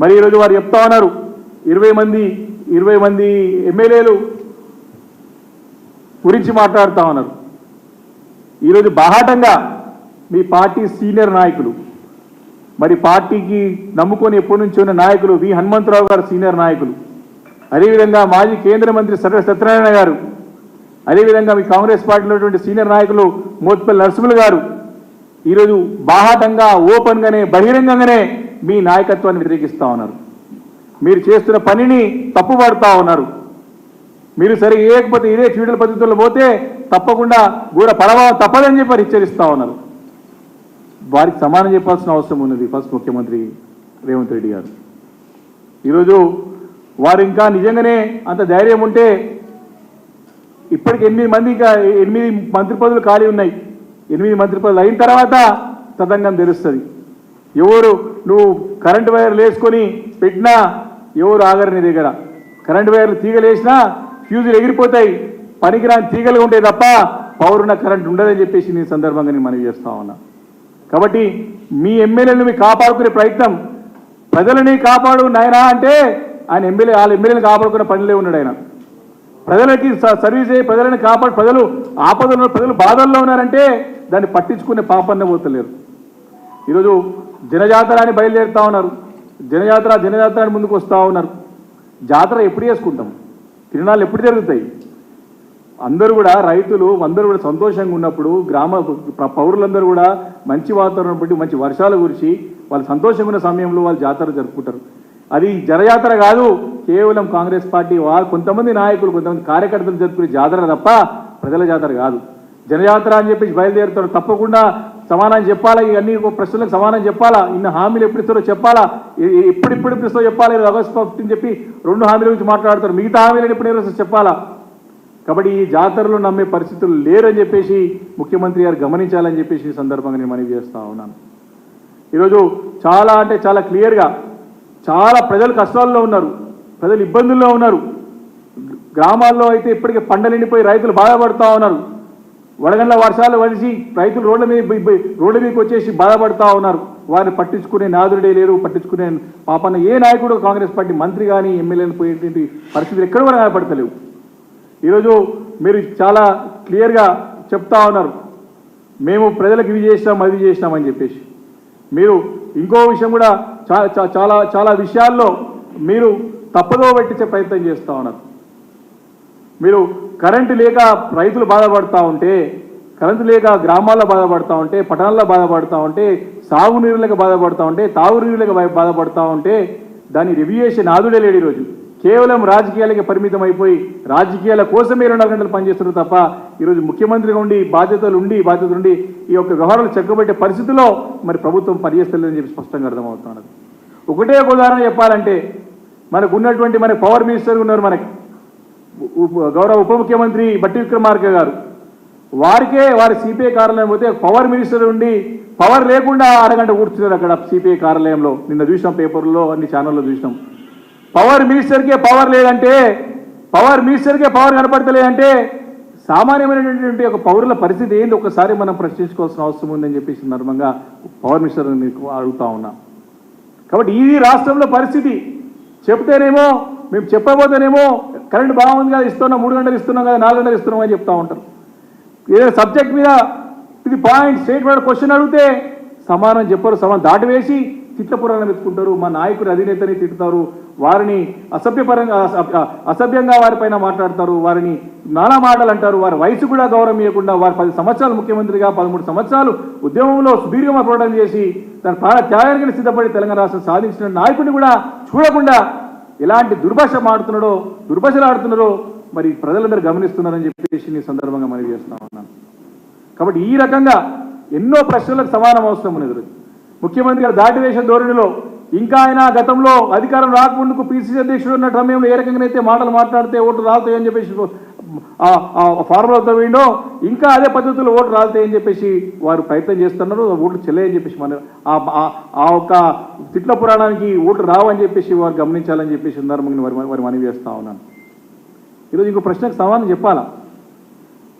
మరి ఈరోజు వారు చెప్తా ఉన్నారు ఇరవై మంది ఇరవై మంది ఎమ్మెల్యేలు గురించి మాట్లాడుతూ ఉన్నారు. ఈరోజు బాహాటంగా మీ పార్టీ సీనియర్ నాయకులు మరి పార్టీకి నమ్ముకొని ఎప్పటి నుంచి ఉన్న నాయకులు వి హనుమంతరావు గారు సీనియర్ నాయకులు అదేవిధంగా మాజీ కేంద్ర మంత్రి సర్వ సత్యనారాయణ గారు అదేవిధంగా మీ కాంగ్రెస్ పార్టీలో ఉన్నటువంటి సీనియర్ నాయకులు మోత్పల్లి నరసింహులు గారు ఈరోజు బాహాటంగా ఓపెన్గానే బహిరంగంగానే మీ నాయకత్వాన్ని వ్యతిరేకిస్తా ఉన్నారు. మీరు చేస్తున్న పనిని తప్పుపడుతా ఉన్నారు. మీరు సరి వేయకపోతే ఇదే ఫ్యూడల్ పద్ధతుల్లో పోతే తప్పకుండా గూడ ప్రభావం తప్పదని చెప్పి వారు ఉన్నారు. వారికి సమానం చెప్పాల్సిన అవసరం ఉన్నది ఫస్ట్ ముఖ్యమంత్రి రేవంత్ రెడ్డి గారు. ఈరోజు వారు ఇంకా నిజంగానే అంత ధైర్యం ఉంటే ఇప్పటికి ఎనిమిది మంది ఇంకా ఎనిమిది మంత్రి పదవులు ఖాళీ ఉన్నాయి. ఎనిమిది మంత్రి పదవులు అయిన తర్వాత తదంగం తెలుస్తుంది. ఎవరు నువ్వు కరెంటు వైర్లు వేసుకొని పెట్టినా ఎవరు ఆగరు నీ దగ్గర. కరెంటు వైర్లు తీగలు వేసినా ఫ్యూజులు ఎగిరిపోతాయి. పనికిరాని తీగలు ఉంటాయి తప్ప పౌరున కరెంట్ ఉండదని చెప్పేసి నేను సందర్భంగా నేను మనవి చేస్తా ఉన్నా. కాబట్టి మీ ఎమ్మెల్యేలను మీ కాపాడుకునే ప్రయత్నం. ప్రజలని కాపాడు నాయనా అంటే ఆయన ఎమ్మెల్యే వాళ్ళ ఎమ్మెల్యేని కాపాడుకునే పనిలే ఉన్నాడు ఆయన. ప్రజలకి స- సర్వీస్ అయ్యి ప్రజలను కాపాడు. ప్రజలు ఆపదలో ప్రజలు బాధల్లో ఉన్నారంటే దాన్ని పట్టించుకునే పాపన్న పోతలేరు. ఈరోజు జనజాతర అని బయలుదేరుతా ఉన్నారు. జనజాతర జనజాతర అని ముందుకు వస్తూ ఉన్నారు. జాతర ఎప్పుడు చేసుకుంటాం? తిరునాళ్ళు ఎప్పుడు జరుగుతాయి? అందరూ కూడా రైతులు అందరూ కూడా సంతోషంగా ఉన్నప్పుడు గ్రామ పౌరులందరూ కూడా మంచి వాతావరణం బట్టి మంచి వర్షాలు గురించి వాళ్ళు సంతోషంగా ఉన్న సమయంలో వాళ్ళు జాతర జరుపుకుంటారు. అది జనజాతర కాదు కేవలం కాంగ్రెస్ పార్టీ వాళ్ళు కొంతమంది నాయకులు కొంతమంది కార్యకర్తలు జరుపుకునే జాతర తప్ప ప్రజల జాతర కాదు. జనజాతర అని చెప్పేసి బయలుదేరుతారు తప్పకుండా సమాధానం చెప్పాలా? ఇవన్నీ ప్రశ్నలకు సమాధానం చెప్పాలా? ఇన్ని హామీలు ఎప్పుడు ఇస్తారో చెప్పాలా? ఎ- ఎప్పుడు ఇప్పుడు ఇస్తారో చెప్పాలి? ఇది ఆగస్టు ఫిఫ్టీన్ చెప్పి రెండు హామీల గురించి మాట్లాడతారు. మిగతా హామీలను ఎప్పుడు నెరవేరుస్తారో చెప్పాలా? కాబట్టి ఈ జాతరలో నమ్మే పరిస్థితులు లేరని చెప్పేసి ముఖ్యమంత్రి గారు గమనించాలని చెప్పేసి ఈ సందర్భంగా నేను మనవి చేస్తా ఉన్నాను. ఈరోజు చాలా అంటే చాలా క్లియర్గా చాలా ప్రజలు కష్టాల్లో ఉన్నారు. ప్రజలు ఇబ్బందుల్లో ఉన్నారు. గ్రామాల్లో అయితే ఇప్పటికే పంటలు రైతులు బాధపడుతూ ఉన్నారు. వడగండ్ల వర్షాలు వలిసి రైతులు రోడ్ల మీద రోడ్ల మీదకి వచ్చేసి బాధపడుతూ ఉన్నారు. వారిని పట్టించుకునే నాదుడే లేరు పట్టించుకునే పాపన్న. ఏ నాయకుడు కాంగ్రెస్ పార్టీ మంత్రి కానీ ఎమ్మెల్యేలు పోయేటువంటి పరిస్థితులు ఎక్కడ కూడా కనపడతలేవు. ఈరోజు మీరు చాలా క్లియర్గా చెప్తా ఉన్నారు. మేము ప్రజలకు ఇవి చేసినాం అది చేసినామని చెప్పేసి. మీరు ఇంకో విషయం కూడా చాలా చాలా విషయాల్లో మీరు తప్పదో పెట్టించే ప్రయత్నం చేస్తూ ఉన్నారు. మీరు కరెంటు లేక రైతులు బాధపడతా ఉంటే కరెంటు లేక గ్రామాల్లో బాధపడతా ఉంటే పట్టణాల్లో బాధపడతా ఉంటే సాగునీరులకు బాధపడుతూ బాధపడతా ఉంటే తాగునీరులకు బాధపడుతూ బాధపడతా ఉంటే దాన్ని రివ్యూ చేసే నాదుడే లేడు ఈరోజు. కేవలం రాజకీయాలకి పరిమితం అయిపోయి రాజకీయాల కోసమే రెండు గంటలు పనిచేస్తున్నారు తప్ప ఈరోజు ముఖ్యమంత్రిగా ఉండి బాధ్యతలు ఉండి బాధ్యతలు ఉండి ఈ యొక్క వ్యవహారాలు చెక్కబెట్టే పరిస్థితిలో మరి ప్రభుత్వం పనిచేస్తలేదని చెప్పి స్పష్టంగా అర్థమవుతున్నది. ఒకటే ఒక ఉదాహరణ చెప్పాలంటే మనకు ఉన్నటువంటి మన పవర్ మినిస్టర్ ఉన్నారు మనకి. గౌరవ ఉప ముఖ్యమంత్రి బట్టి విక్రమార్క గారు. వారికే వారి సిపిఐ కార్యాలయం పోతే పవర్ మినిస్టర్ ఉండి పవర్ లేకుండా అరగంట కూర్చున్నారు అక్కడ సిపిఐ కార్యాలయంలో. నిన్న చూసినాం పేపర్లో అన్ని ఛానల్లో చూసినాం. పవర్ మినిస్టర్కే పవర్ లేదంటే పవర్ మినిస్టర్కే పవర్ కనపడతలేదంటే సామాన్యమైనటువంటి ఒక పౌరుల పరిస్థితి ఏంది? ఒకసారి మనం ప్రశ్నించుకోవాల్సిన అవసరం ఉందని చెప్పేసి సందర్భంగా పవర్ మినిస్టర్ మీకు అడుగుతా ఉన్నా. కాబట్టి ఇది రాష్ట్రంలో పరిస్థితి. చెప్తేనేమో మేము చెప్పబోతేనేమో కరెంట్ బాగుంది కదా ఇస్తున్నాం మూడు గంటలు ఇస్తున్నాం కదా నాలుగు గంటలు ఇస్తున్నాం అని చెప్తా ఉంటారు. ఏదైనా సబ్జెక్ట్ మీద ఇది పాయింట్ స్టేట్మెంట్ క్వశ్చన్ అడిగితే సమానం చెప్పరు సమానం దాటివేసి తిట్ల పురాణం ఎత్తుకుంటారు మా నాయకుడు అధినేతని తిట్టుతారు వారిని అసభ్యపరంగా అస- అసభ్యంగా వారిపైన మాట్లాడతారు వారిని నానా మాటలు అంటారు వారి వయసు కూడా గౌరవం ఇవ్వకుండా వారు పది సంవత్సరాలు ముఖ్యమంత్రిగా పదమూడు సంవత్సరాలు ఉద్యమంలో సుదీర్ఘంగా పోరాటం చేసి తన ప్రాణ త్యాగానికి సిద్ధపడి తెలంగాణ రాష్ట్రం సాధించిన నాయకుడిని కూడా చూడకుండా ఎలాంటి దుర్భాష మాడుతున్నాడో దుర్భాషలాడుతున్నారో మరి ప్రజలందరూ గమనిస్తున్నారని చెప్పేసి ఈ సందర్భంగా మనవి చేస్తా ఉన్నాను. కాబట్టి ఈ రకంగా ఎన్నో ప్రశ్నలకు సమానం అవసరం ఉన్నది ముఖ్యమంత్రి గారు దాటివేసిన ధోరణిలో ఇంకా ఆయన గతంలో అధికారం రాకముందుకు పిసిసి అధ్యక్షుడు ఉన్న సమయంలో ఏ రకంగానైతే మాటలు మాట్లాడితే ఓటు రాలుతాయని చెప్పేసి ఫార్ములాతో పోయిండో ఇంకా అదే పద్ధతిలో ఓటు రాలుతాయని చెప్పేసి వారు ప్రయత్నం చేస్తున్నారు. ఓట్లు చెల్లయని చెప్పేసి మన ఆ- ఆ ఒక్క తిట్ల పురాణానికి ఓట్లు రావని చెప్పేసి వారు గమనించాలని చెప్పేసి సందర్భంగా వారి వారి మనవి చేస్తా ఉన్నాను. ఈరోజు ఇంకో ప్రశ్నకు సమాధానం చెప్పాలా?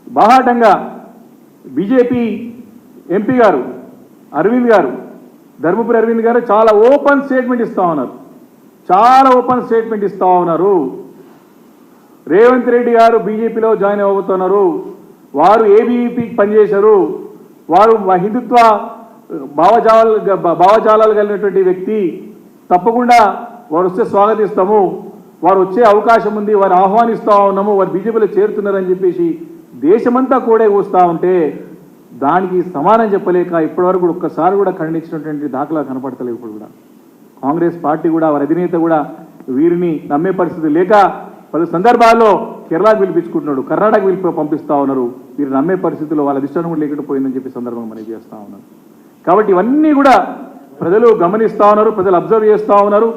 బాహాటంగా బీజేపీ ఎంపీ గారు అరవింద్ గారు ధర్మపురి అరవింద్ గారు చాలా ఓపెన్ స్టేట్మెంట్ ఇస్తా ఉన్నారు. చాలా ఓపెన్ స్టేట్మెంట్ ఇస్తా ఉన్నారు. రేవంత్ రెడ్డి గారు బీజేపీలో జాయిన్ అవ్వబోతున్నారు. వారు ఏబీవీపీకి పనిచేశారు. వారు మా హిందుత్వ భావజాల భావజాలాలు కలిగినటువంటి వ్యక్తి. తప్పకుండా వారు వస్తే స్వాగతిస్తాము. వారు వచ్చే అవకాశం ఉంది. వారు ఆహ్వానిస్తూ ఉన్నాము. వారు బీజేపీలో చేరుతున్నారని చెప్పేసి దేశమంతా కూడా కూస్తూ ఉంటే దానికి సమానం చెప్పలేక ఇప్పటివరకు కూడా ఒక్కసారి కూడా ఖండించినటువంటి దాఖలా కనపడతలేవు ఇప్పుడు కూడా. కాంగ్రెస్ పార్టీ కూడా వారి అధినేత కూడా వీరిని నమ్మే పరిస్థితి లేక పలు సందర్భాల్లో కేరళకు పిలిపించుకుంటున్నాడు కర్ణాటక పిలిపి పంపిస్తా ఉన్నారు. వీరు నమ్మే పరిస్థితుల్లో వాళ్ళ అధిష్టానం కూడా లేకపోయిందని చెప్పి సందర్భంగా మనం చేస్తూ ఉన్నారు. కాబట్టి ఇవన్నీ కూడా ప్రజలు గమనిస్తూ ఉన్నారు ప్రజలు అబ్జర్వ్ చేస్తూ ఉన్నారు.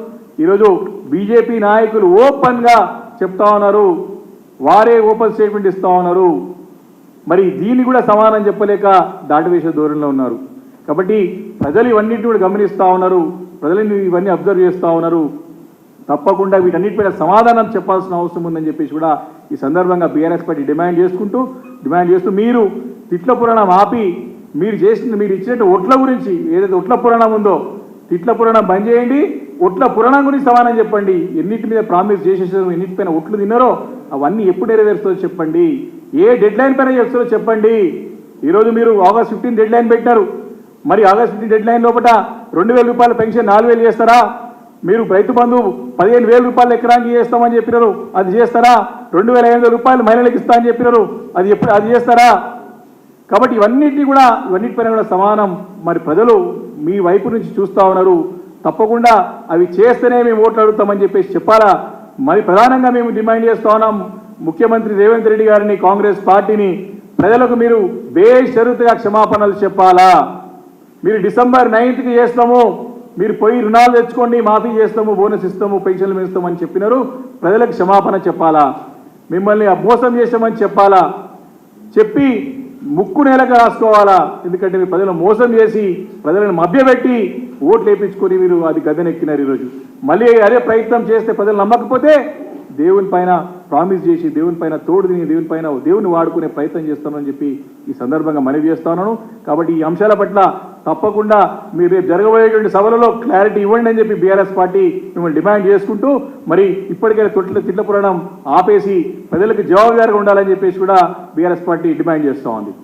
ఈరోజు బీజేపీ నాయకులు ఓపెన్గా చెప్తా ఉన్నారు వారే ఓపెన్ స్టేట్మెంట్ ఇస్తూ ఉన్నారు. మరి దీన్ని కూడా సమానం చెప్పలేక దాటవేసే ధోరణిలో ఉన్నారు. కాబట్టి ప్రజలు ఇవన్నిటిని కూడా గమనిస్తూ ఉన్నారు ప్రజలు ఇవన్నీ అబ్జర్వ్ చేస్తూ ఉన్నారు. తప్పకుండా వీటన్నిటిపైన సమాధానం చెప్పాల్సిన అవసరం ఉందని చెప్పేసి కూడా ఈ సందర్భంగా బీఆర్ఎస్ పార్టీ డిమాండ్ చేసుకుంటూ డిమాండ్ చేస్తూ మీరు తిట్ల పురాణం ఆపి మీరు చేసిన మీరు ఇచ్చినట్టు ఒట్ల గురించి ఏదైతే ఒట్ల పురాణం ఉందో తిట్ల పురాణం బంద్ చేయండి ఒట్ల పురాణం గురించి సమానం చెప్పండి. ఎన్నిటి మీద ప్రామిస్ చేసేసారు ఎన్నిటిపైన ఒట్లు తిన్నారో అవన్నీ ఎప్పుడు నెరవేరుస్తారో చెప్పండి. ఏ డెడ్ లైన్ పైన చేస్తారో చెప్పండి. ఈరోజు మీరు ఆగస్ట్ ఫిఫ్టీన్ డెడ్ లైన్ పెట్టారు మరి ఆగస్ట్ ఫిఫ్టీన్ డెడ్ లైన్ లోపల రెండు వేల రూపాయల పెన్షన్ నాలుగు వేలు చేస్తారా? మీరు రైతు బంధు పదిహేను వేల రూపాయలు ఎకరానికి చేస్తామని చెప్పినారు. అది చేస్తారా? రెండు వేల ఐదు వందల రూపాయలు మహిళలకు ఇస్తా అని చెప్పినారు. అది ఎప్పుడు అది చేస్తారా? కాబట్టి ఇవన్నిటిని కూడా ఇవన్నిటిపైన కూడా సమానం. మరి ప్రజలు మీ వైపు నుంచి చూస్తా ఉన్నారు. తప్పకుండా అవి చేస్తేనే మేము ఓట్లు అడుగుతామని చెప్పేసి చెప్పాలా? మరి ప్రధానంగా మేము డిమాండ్ చేస్తా ఉన్నాం. ముఖ్యమంత్రి రేవంత్ రెడ్డి గారిని కాంగ్రెస్ పార్టీని ప్రజలకు మీరు బేషరతుగా క్షమాపణలు చెప్పాలా? మీరు డిసెంబర్ నైన్త్కి చేస్తాము. మీరు పోయి రుణాలు తెచ్చుకోండి మాఫీ చేస్తాము బోనస్ ఇస్తాము పెన్షన్లు పెంచుతాము అని చెప్పినారు. ప్రజలకు క్షమాపణ చెప్పాలా? మిమ్మల్ని మోసం చేసామని చెప్పాలా? చెప్పి ముక్కు నేలకు రాసుకోవాలా? ఎందుకంటే మీరు ప్రజలను మోసం చేసి ప్రజలను మభ్యపెట్టి ఓట్లు వేయించుకొని మీరు అది గదనెక్కినారు ఈరోజు. మళ్ళీ అదే ప్రయత్నం చేస్తే ప్రజలు నమ్మకపోతే దేవుని పైన ప్రామిస్ చేసి దేవుని పైన తోడు తిని దేవుని పైన దేవుని వాడుకునే ప్రయత్నం చేస్తానని చెప్పి ఈ సందర్భంగా మనవి చేస్తున్నాను కాబట్టి ఈ అంశాల పట్ల తప్పకుండా మీరు జరగబోయేటువంటి సభలలో క్లారిటీ ఇవ్వండి అని చెప్పి బీఆర్ఎస్ పార్టీ మిమ్మల్ని డిమాండ్ చేసుకుంటూ మరి ఇప్పటికైనా తొట్ల తిట్ల పురాణం ఆపేసి ప్రజలకు జవాబుదారిగా ఉండాలని చెప్పేసి కూడా బీఆర్ఎస్ పార్టీ డిమాండ్ చేస్తూ ఉంది.